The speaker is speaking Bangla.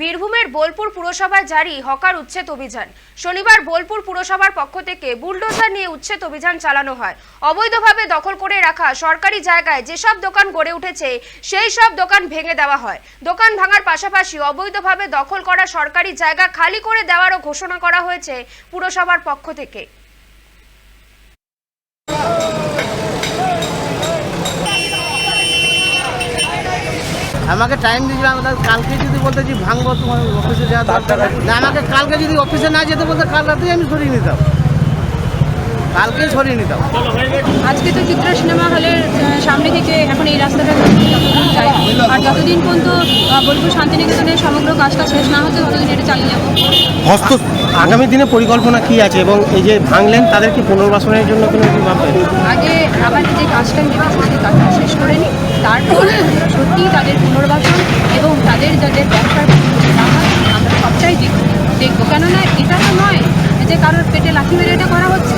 বীরভূমের বোলপুর পুরসভায় জারি হকার উচ্ছেদ অভিযান। শনিবার বোলপুর পুরসভার পক্ষ থেকে বুলডোজার নিয়ে উচ্ছেদ অভিযান চালানো হয়। অবৈধভাবে দখল করে রাখা সরকারি জায়গায় যেসব দোকান গড়ে উঠেছে, সেই সব দোকান ভেঙে দেওয়া হয়। দোকান ভাঙার পাশাপাশি অবৈধভাবে দখল করা সরকারি জায়গা খালি করে দেওয়ারও ঘোষণা করা হয়েছে পুরসভার পক্ষ থেকে। আমাকে টাইম দিয়েছিল আমি তাহলে কালকে যদি বলতে যে ভাঙবো তোমার অফিসে যাওয়া দরকার না আমাকে কালকে যদি অফিসে না যেতে বলতে কাল রাতেই আমি সরিয়ে নিতাম। কালকেই সরিয়ে নিতাম। আজকে তো চিত্রা সিনেমা হলের সামনে থেকে এখন এই রাস্তাটা যতদিন যায় আর যতদিন পর্যন্ত বোলপুর শান্তিনিকেতনের সমগ্র কাজটা শেষ না হচ্ছে ততদিন এটা চালিয়ে যাব। হস্ত আগামী দিনে পরিকল্পনা কি আছে এবং এই যে ভাঙলেন তাদেরকে পুনর্বাসনের জন্য কোনো কি ভাববেন? আগে আমাদের যে কাজটা নেমেছে সেই কাজটা শেষ করে নিই। তারপর তাদের পুনর্বাসন এবং তাদের যাদের ব্যবসার আমরা সবটাই দেখব দেখব কেননা এটা তো নয় যে কারোর পেটে লাঠি মেরে এটা করা হচ্ছে।